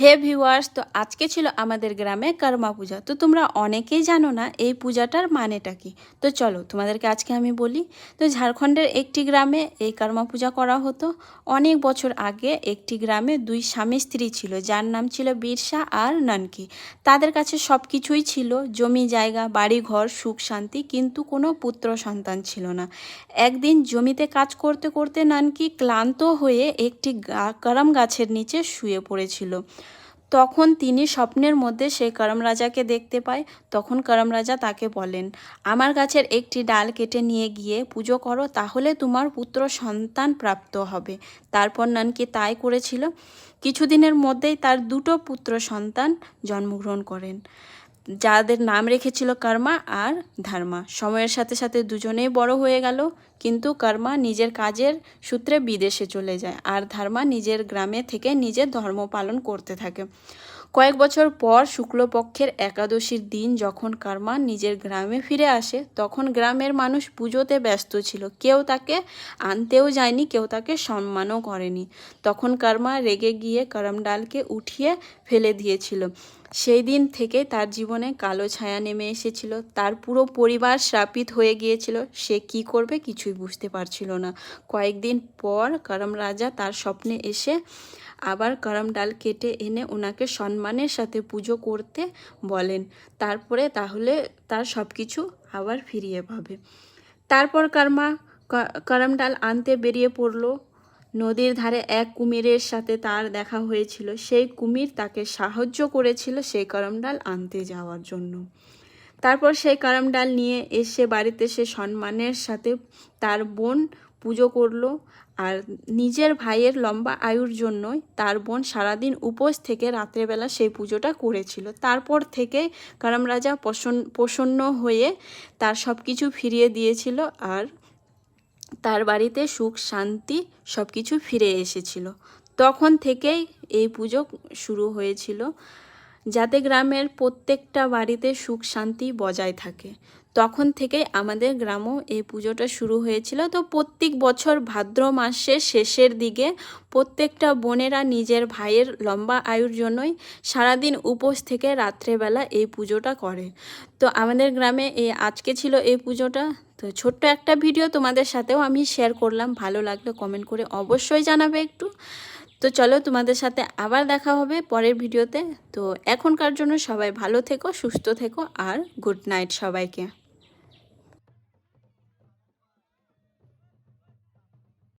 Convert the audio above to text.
হে viewers, তো আজকে ছিল আমাদের গ্রামে কর্মা পূজা। তো তোমরা অনেকেই জানো না এই পূজাটার মানেটা কি। তো চলো, তোমাদেরকে আজকে আমি বলি, তো ঝাড়খণ্ডের একটি গ্রামে এই কর্মা পূজা করা হতো। অনেক বছর আগে একটি গ্রামে দুই স্বামী স্ত্রী ছিল, যার নাম ছিল বীরসা আর নানকি। তাদের কাছে সব কিছুই ছিল, জমি জায়গা বাড়ি ঘর সুখ শান্তি, কিন্তু কোনো পুত্র সন্তান ছিল না। একদিন জমিতে কাজ করতে করতে নানকি ক্লান্ত হয়ে একটি গা- করম গাছের নিচে শুয়ে পড়েছিল। তখন তিনি স্বপ্নের মধ্যে সেই করম রাজাকে দেখতে পায়, তখন করম রাজা তাকে বলেন, আমার গাছের একটি ডাল কেটে নিয়ে গিয়ে পুজো করো, তাহলে তোমার পুত্র সন্তান প্রাপ্ত হবে। তারপর নানকি তাই করেছিল। কিছুদিনের মধ্যেই তার দুটো পুত্র সন্তান জন্মগ্রহণ করেন। যাদের নাম রেখেছিল কর্মা আর ধর্মা। সময়ের সাথে সাথে দুজনেই বড় হয়ে গেল, কিন্তু কর্মা নিজের কাজের সূত্রে বিদেশে চলে যায় আর ধর্মা নিজের গ্রামে থেকে নিজের ধর্ম পালন করতে থাকে। কয়েক বছর পর শুক্লপক্ষের একাদশীর দিন যখন কর্মা নিজের গ্রামে ফিরে আসে, তখন গ্রামের মানুষ পুজোতে ব্যস্ত ছিল। কেউ তাকে আনতেও যায়নি, কেউ তাকে সম্মানও করেনি। তখন কর্মা রেগে গিয়ে করমডালকে উঠিয়ে ফেলে দিয়েছিল। সেই দিন থেকে তার জীবনে কালো ছায়া নেমে এসেছিল। তার পুরো পরিবার শ্রাপিত হয়ে গিয়েছিল। সে কি করবে কিছুই বুঝতে পারছিল না। কয়েকদিন পর করম রাজা তার স্বপ্নে এসে আবার করম ডাল কেটে এনে ওনাকে সম্মানের সাথে পুজো করতে বলেন। তারপরে তাহলে তার সব কিছু আবার ফিরিয়ে পাবে। তারপর কর্মা করম ডাল আনতে বেরিয়ে পড়ল। নদীর ধারে এক কুমিরের সাথে তার দেখা হয়েছিল। সেই কুমির তাকে সাহায্য করেছিল সেই করম ডাল আনতে যাওয়ার জন্য। তারপর সেই করম ডাল নিয়ে এসে বাড়িতে সে সম্মানের সাথে তার বোন পুজো করল আর নিজের ভাইয়ের লম্বা আয়ুর জন্যই তার বোন সারাদিন উপোস থেকে রাত্রেবেলা সেই পুজোটা করেছিল। তারপর থেকে করম রাজা প্রসন্ন হয়ে তার সব কিছু ফিরিয়ে দিয়েছিল আর তার বাড়িতে সুখ, শান্তি সব কিছু ফিরে এসেছিল। তখন থেকেই এই পুজো শুরু হয়েছিল, যাতে গ্রামের প্রত্যেকটা বাড়িতে সুখ, শান্তি বজায় থাকে। তখন থেকেই আমাদের গ্রামও এই পুজোটা শুরু হয়েছিল। তো প্রত্যেক বছর ভাদ্র মাসের শেষের দিকে প্রত্যেকটা বোনেরা নিজের ভাইয়ের লম্বা আয়ুর জন্যই সারাদিন উপোস থেকে রাত্রেবেলা এই পুজোটা করে। তো আমাদের গ্রামে এই আজকে ছিল এই পুজোটা। তো ছোট্ট একটা ভিডিও তোমাদের সাথেও আমি শেয়ার করলাম। ভালো লাগলে কমেন্ট করে অবশ্যই জানাবে একটু। তো চলো তোমাদের সাথে আবার দেখা হবে পরের ভিডিওতে। তো এখনকার জন্য সবাই ভালো থেকো, সুস্থ থেকো আর গুড নাইট সবাইকে।